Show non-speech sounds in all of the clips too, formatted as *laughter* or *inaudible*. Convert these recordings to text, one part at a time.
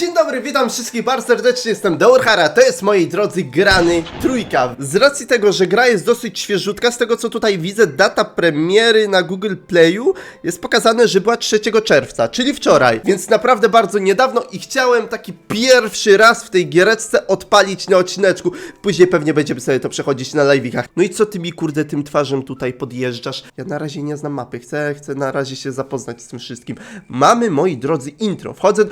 Dzień dobry, witam wszystkich bardzo serdecznie, jestem Deurhara, to jest moi drodzy grany trójka. Z racji tego, że gra jest dosyć świeżutka, z tego co tutaj widzę, data premiery na Google Playu jest pokazane, że była 3 czerwca, czyli wczoraj, więc naprawdę bardzo niedawno i chciałem taki pierwszy raz w tej giereczce odpalić na odcineczku. Później pewnie będziemy sobie to przechodzić na live'ikach. No i co ty mi kurde tym twarzem tutaj podjeżdżasz? Ja na razie nie znam mapy, chcę, chcę na razie się zapoznać z tym wszystkim. Mamy, moi drodzy, intro. Wchodzę...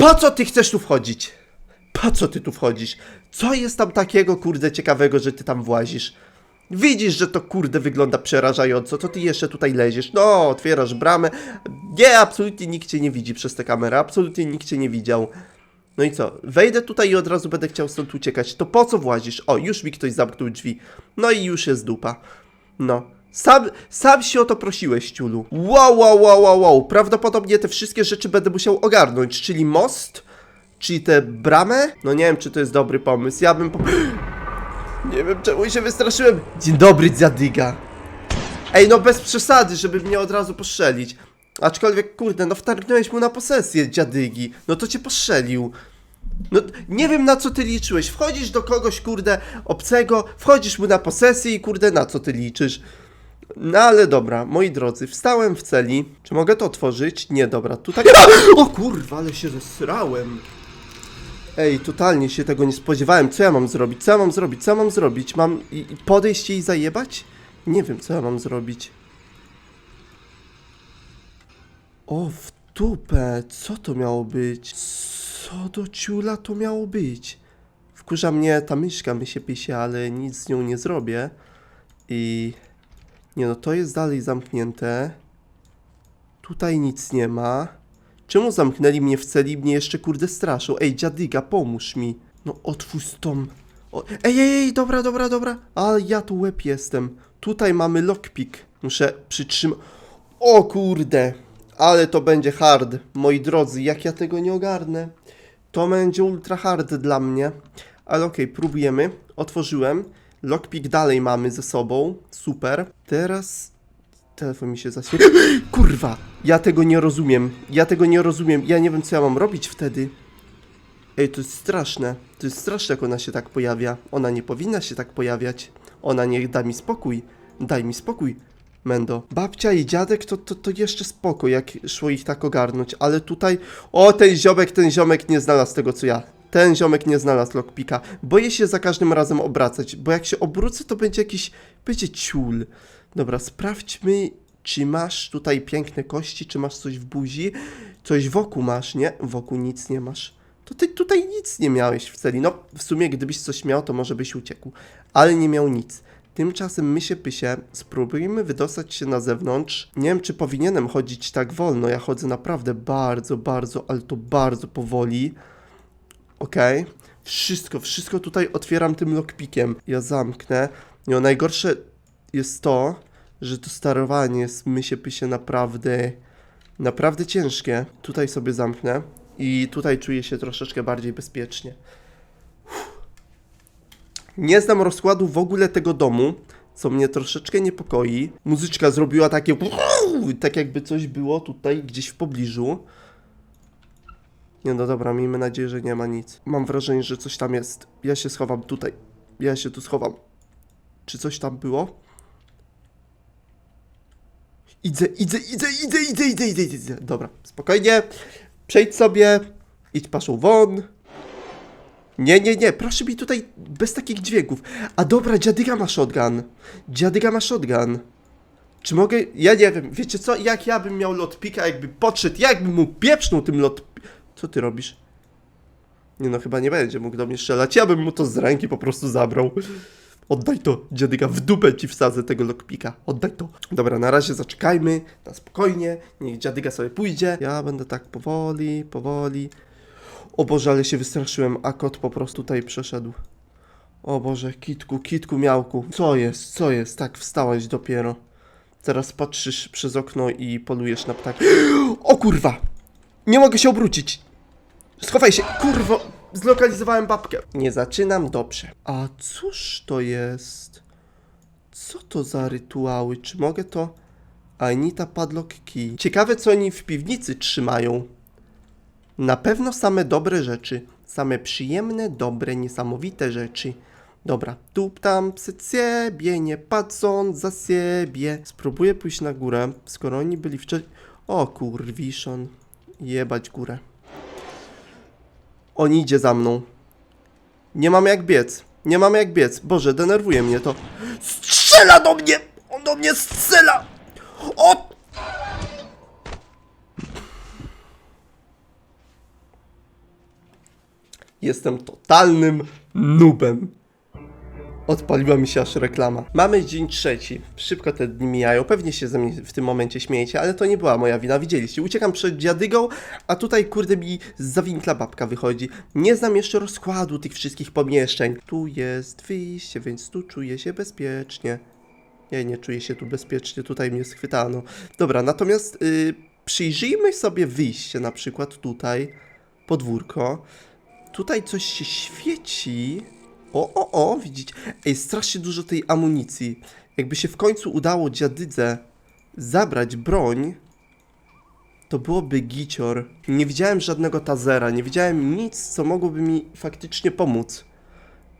Po co ty chcesz tu wchodzić? Po co ty tu wchodzisz? Co jest tam takiego, kurde, ciekawego, że ty tam włazisz? Widzisz, że to kurde wygląda przerażająco, to ty jeszcze tutaj leziesz. No, otwierasz bramę. Nie, absolutnie nikt cię nie widzi przez tę kamerę, absolutnie nikt cię nie widział. No i co? Wejdę tutaj i od razu będę chciał stąd uciekać. To po co włazisz? O, już mi ktoś zamknął drzwi. No i już jest dupa. No. Sam, sam się o to prosiłeś, ciulu. Wow, wow, wow, wow, wow. Prawdopodobnie te wszystkie rzeczy będę musiał ogarnąć, czyli most, czyli tę bramę. No nie wiem, czy to jest dobry pomysł. Ja bym po... *gasps* Nie wiem, czemu się wystraszyłem. Dzień dobry, dziadyga. Ej, no bez przesady, żeby mnie od razu postrzelić. Aczkolwiek, kurde, no wtargnąłeś mu na posesję, dziadygi. No to cię postrzelił. No, nie wiem na co ty liczyłeś. Wchodzisz do kogoś, kurde, obcego, wchodzisz mu na posesję i kurde, na co ty liczysz? No ale dobra, moi drodzy, wstałem w celi. Czy mogę to otworzyć? Nie, dobra, tutaj... *laughs* O kurwa, ale się zesrałem. Ej, totalnie się tego nie spodziewałem. Co ja mam zrobić? Co ja mam zrobić? Co ja mam zrobić? Mam i- i podejść i zajebać? Nie wiem, co ja mam zrobić. O, w dupę, co to miało być? Co do ciula to miało być? Wkurza mnie ta myszka, my się pisie, ale nic z nią nie zrobię. I... Nie no, to jest dalej zamknięte. Tutaj nic nie ma. Czemu zamknęli mnie w celi i mnie jeszcze kurde straszą? Ej, dziadyga, pomóż mi. No, otwórz tom. O, ej, ej, ej, dobra, dobra, dobra. Ale ja tu łeb jestem. Tutaj mamy lockpick. Muszę przytrzymać... O kurde. Ale to będzie hard. Moi drodzy, jak ja tego nie ogarnę. To będzie ultra hard dla mnie. Ale okej, próbujemy. Otworzyłem. Lockpick dalej mamy ze sobą. Super. Teraz Telefon mi się zaświecił. *gasps* Kurwa! Ja tego nie rozumiem. Ja tego nie rozumiem. Ja nie wiem, co ja mam robić wtedy. Ej, to jest straszne. To jest straszne, jak ona się tak pojawia. Ona nie powinna się tak pojawiać. Ona niech da mi spokój. Daj mi spokój, Mendo. Babcia i dziadek to, to, to jeszcze spoko, jak szło ich tak ogarnąć. Ale tutaj... O, ten ziomek, ten ziomek nie znalazł tego, co ja. Ten ziomek nie znalazł lockpika. Boję się za każdym razem obracać, bo jak się obrócę, to będzie jakiś... Będzie ciul. Dobra, sprawdźmy, czy masz tutaj piękne kości, czy masz coś w buzi. Coś wokół masz, nie? Wokół nic nie masz. To ty tutaj nic nie miałeś w celi. No, w sumie, gdybyś coś miał, to może byś uciekł. Ale nie miał nic. Tymczasem my się pysie, spróbujmy wydostać się na zewnątrz. Nie wiem, czy powinienem chodzić tak wolno. Ja chodzę naprawdę bardzo, bardzo, ale to bardzo powoli. Okej. Wszystko, wszystko tutaj otwieram tym lockpickiem. Ja zamknę. No, najgorsze jest to, że to sterowanie jest mysie pysie naprawdę, naprawdę ciężkie. Tutaj sobie zamknę i tutaj czuję się troszeczkę bardziej bezpiecznie. Nie znam rozkładu w ogóle tego domu, co mnie troszeczkę niepokoi. Muzyczka zrobiła takie tak jakby coś było tutaj gdzieś w pobliżu. Nie no dobra, miejmy nadzieję, że nie ma nic. Mam wrażenie, że coś tam jest. Ja się schowam tutaj. Ja się tu schowam. Czy coś tam było? Idę, idę, idę, idę, idę, idę, idę, idę, idę. Dobra, spokojnie. Przejdź sobie. Idź paszą won. Nie, nie, nie, proszę mi tutaj bez takich dźwięków. A dobra, dziadyga ma shotgun. Dziadyga ma shotgun. Czy mogę... Ja nie wiem, wiecie co? Jak ja bym miał lotpika, jakby podszedł, jakbym mu pieprznął tym lot... Co ty robisz? Nie no, chyba nie będzie mógł do mnie strzelać. Ja bym mu to z ręki po prostu zabrał. Oddaj to, dziadyga, w dupę ci wsadzę tego lockpika. Oddaj to. Dobra, na razie zaczekajmy, na spokojnie, niech dziadyga sobie pójdzie. Ja będę tak powoli, powoli. O Boże, ale się wystraszyłem, a kot po prostu tutaj przeszedł. O Boże, kitku, kitku, miałku. Co jest, co jest? Tak, wstałeś dopiero. Teraz patrzysz przez okno i polujesz na ptaki. *gasps* O kurwa! Nie mogę się obrócić! Schowaj się, kurwo! Zlokalizowałem babkę. Nie zaczynam dobrze. A cóż to jest? Co to za rytuały? Czy mogę to... Anita Padlock Key. Ciekawe, co oni w piwnicy trzymają. Na pewno same dobre rzeczy. Same przyjemne, dobre, niesamowite rzeczy. Dobra, tu tam przed siebie, nie patrząc za siebie. Spróbuję pójść na górę, skoro oni byli wcześniej... O kurwiszon. Jebać górę. On idzie za mną. Nie mam jak biec. Nie mam jak biec. Boże, denerwuje mnie to. Strzela do mnie! On do mnie strzela! O! Jestem totalnym nubem. Odpaliła mi się aż reklama. Mamy dzień trzeci. Szybko te dni mijają. Pewnie się ze mnie w tym momencie śmiejecie, ale to nie była moja wina. Widzieliście, uciekam przed dziadygą, a tutaj kurde mi zawinkla babka wychodzi. Nie znam jeszcze rozkładu tych wszystkich pomieszczeń. Tu jest wyjście, więc tu czuję się bezpiecznie. Nie, nie czuję się tu bezpiecznie, tutaj mnie schwytano. Dobra, natomiast y, przyjrzyjmy sobie wyjście, na przykład tutaj, podwórko. Tutaj coś się świeci. O, o, o, widzicie? Ej, strasznie dużo tej amunicji. Jakby się w końcu udało dziadydze zabrać broń, to byłoby gicior. Nie widziałem żadnego tazera, nie widziałem nic, co mogłoby mi faktycznie pomóc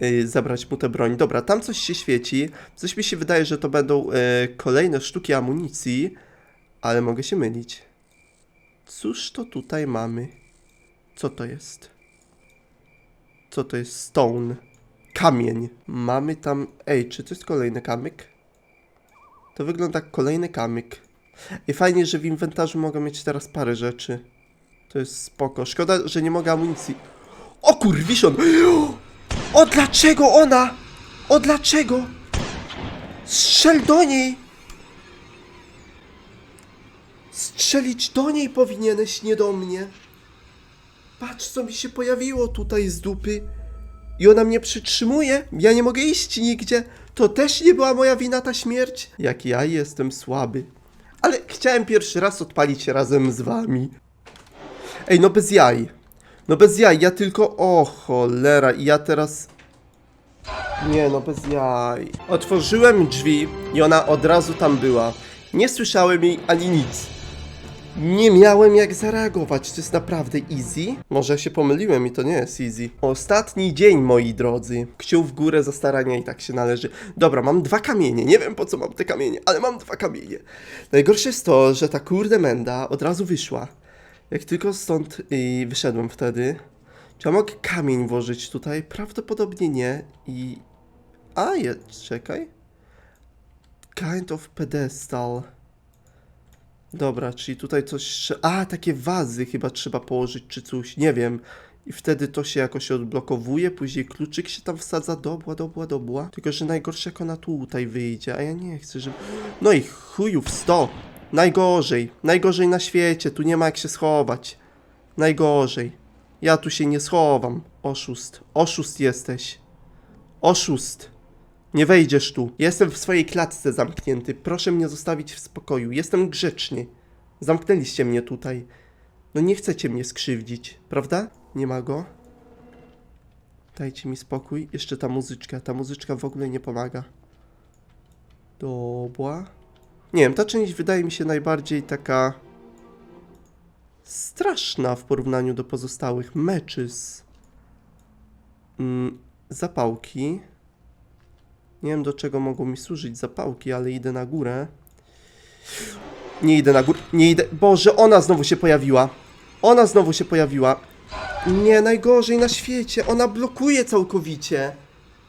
yy, zabrać mu tę broń. Dobra, tam coś się świeci. Coś mi się wydaje, że to będą yy, kolejne sztuki amunicji, ale mogę się mylić. Cóż to tutaj mamy? Co to jest? Co to jest? Stone. Kamień. Mamy tam... Ej, czy to jest kolejny kamyk? To wygląda jak kolejny kamyk. I fajnie, że w inwentarzu mogę mieć teraz parę rzeczy. To jest spoko. Szkoda, że nie mogę amunicji. O kurwiszon! O dlaczego ona? O dlaczego? Strzel do niej! Strzelić do niej powinieneś, nie do mnie. Patrz, co mi się pojawiło tutaj z dupy. I ona mnie przytrzymuje. Ja nie mogę iść nigdzie. To też nie była moja wina ta śmierć. Jak ja jestem słaby. Ale chciałem pierwszy raz odpalić razem z wami. Ej, no bez jaj. No bez jaj, ja tylko... O cholera, i ja teraz... Nie, no bez jaj. Otworzyłem drzwi i ona od razu tam była. Nie słyszałem jej ani nic. Nie miałem jak zareagować, to jest naprawdę easy. Może się pomyliłem i to nie jest easy. Ostatni dzień, moi drodzy. Kciuk w górę za starania i tak się należy. Dobra, mam dwa kamienie. Nie wiem po co mam te kamienie, ale mam dwa kamienie. Najgorsze jest to, że ta kurde menda od razu wyszła. Jak tylko stąd y, wyszedłem wtedy. Czy ja mogę kamień włożyć tutaj? Prawdopodobnie nie. I... A, je, czekaj. Kind of pedestal. Dobra, czyli tutaj coś. A, takie wazy chyba trzeba położyć, czy coś, nie wiem. I wtedy to się jakoś odblokowuje, później kluczyk się tam wsadza, dobła, dobła, dobła. Tylko, że najgorsze jak ona tutaj wyjdzie, a ja nie chcę, żeby... No i chujów sto! Najgorzej, najgorzej na świecie, tu nie ma jak się schować. Najgorzej. Ja tu się nie schowam. Oszust, oszust jesteś. Oszust. Nie wejdziesz tu. Jestem w swojej klatce zamknięty. Proszę mnie zostawić w spokoju. Jestem grzeczny. Zamknęliście mnie tutaj. No nie chcecie mnie skrzywdzić, prawda? Nie ma go. Dajcie mi spokój. Jeszcze ta muzyczka. Ta muzyczka w ogóle nie pomaga. Dobra. Nie wiem, ta część wydaje mi się najbardziej taka straszna w porównaniu do pozostałych. Matches. Mm, zapałki. Nie wiem do czego mogą mi służyć zapałki, ale idę na górę. Nie idę na górę. Nie idę. Boże, ona znowu się pojawiła. Ona znowu się pojawiła. Nie, najgorzej na świecie. Ona blokuje całkowicie.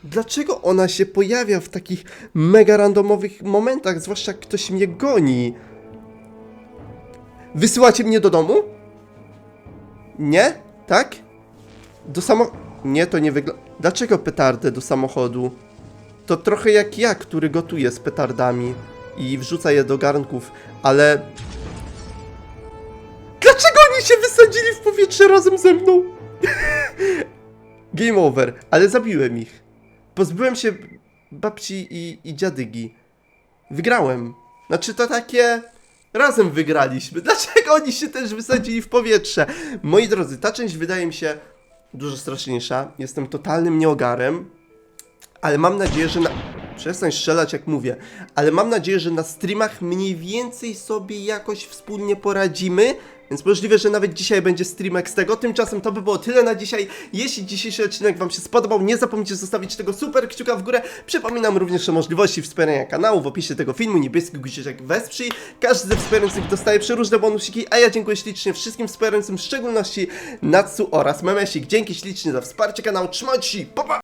Dlaczego ona się pojawia w takich mega randomowych momentach, zwłaszcza jak ktoś mnie goni? Wysyłacie mnie do domu? Nie? Tak? Do samo... Nie, to nie wygląda... Dlaczego petardę do samochodu? To trochę jak ja, który gotuje z petardami i wrzuca je do garnków, ale... Dlaczego oni się wysadzili w powietrze razem ze mną? *laughs* Game over, ale zabiłem ich. Pozbyłem się babci i, i dziadygi. Wygrałem. Znaczy to takie... Razem wygraliśmy. *laughs* Dlaczego oni się też wysadzili w powietrze? Moi drodzy, ta część wydaje mi się dużo straszniejsza. Jestem totalnym nieogarem. Ale mam nadzieję, że na... Przestań strzelać jak mówię. Ale mam nadzieję, że na streamach mniej więcej sobie jakoś wspólnie poradzimy. Więc możliwe, że nawet dzisiaj będzie streamek z tego. Tymczasem to by było tyle na dzisiaj. Jeśli dzisiejszy odcinek Wam się spodobał, nie zapomnijcie zostawić tego super kciuka w górę. Przypominam również o możliwości wspierania kanału w opisie tego filmu. Niebieski guziczek wesprzyj. Każdy ze wspierających dostaje przeróżne bonusiki, a ja dziękuję ślicznie wszystkim wspierającym, w szczególności Natsu oraz Memesik. Dzięki ślicznie za wsparcie kanału. Trzymajcie się, pa pa!